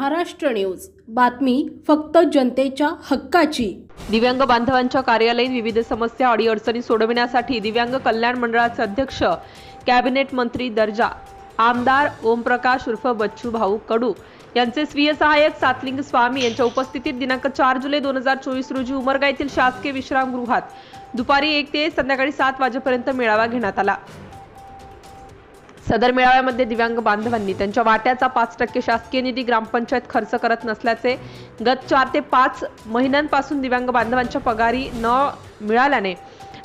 Maharashtra news. बातमी फक्त जनतेच्या हक्काची. दिव्यांग बांधवांच्या कार्यालयीन विविध समस्या अडीअडचणी सोडविण्यासाठी दिव्यांग कल्याण मंडळाचे अध्यक्ष कॅबिनेट मंत्री दर्जा आमदार ओमप्रकाश उर्फ बच्चू भाऊ कडू यांचे स्वीय सहाय्यक सातलिंग स्वामी यांच्या उपस्थितीत दिनांक चार जुलै दोन हजार चोवीस रोजी उमरगा येथील शासकीय विश्रामगृहात दुपारी एक ते संध्याकाळी सात वाजेपर्यंत मेळावा घेण्यात आला. सदर मेळाव्यामध्ये दिव्यांग बांधवांनी त्यांच्या वाट्याचा पाच टक्के शासकीय निधी ग्रामपंचायत खर्च करत नसल्याचे गत चार ते पाच महिन्यांपासून दिव्यांग बांधवांच्या पगारी न मिळाल्याने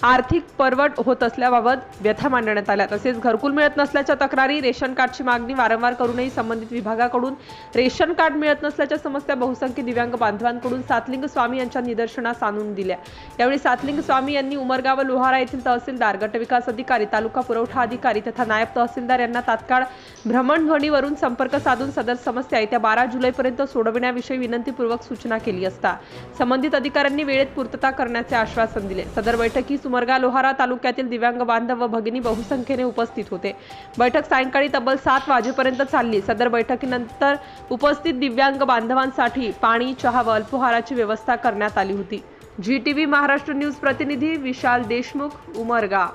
आर्थिक परवड होत असल्याबाबत व्यथा मांडण्यात आल्या. तसेच घरकुल मिळत नसल्याच्या तक्रारी रेशन कार्डची मागणी वारंवार करूनही संबंधित विभागाकडून रेशन कार्ड मिळत नसल्याच्या समस्या बहुसंख्य दिव्यांग बांधवांकडून सातलिंग स्वामी यांच्या निदर्शनास आणून दिल्या. यावेळी सातलिंग स्वामी यांनी उमरगा व लोहारा येथील तहसीलदार गटविकास अधिकारी तालुका पुरवठा अधिकारी तथा नायब तहसीलदार यांना तात्काळ भ्रमणध्वनीवरून संपर्क साधून सदर समस्या येत्या बारा जुलैपर्यंत सोडविण्याविषयी विनंतीपूर्वक सूचना केली असता. संबंधित अधिकाऱ्यांनी वेळेत पूर्तता करण्याचे आश्वासन दिले. सदर बैठकी उमरगा लोहारा तालुक्यातील दिव्यांग बांधव व भगिनी बहुसंख्येने उपस्थित होते. बैठक सायंकाळी तब्बल सात वाजेपर्यंत चालली. सदर बैठकीनंतर उपस्थित दिव्यांग बांधवांसाठी पाणी चहा व अल्पोहाराची व्यवस्था करण्यात आली होती. G T V Maharashtra news प्रतिनिधी Vishal Deshmukh Umarga.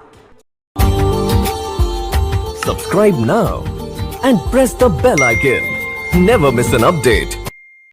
Subscribe now and press the bell icon never miss an update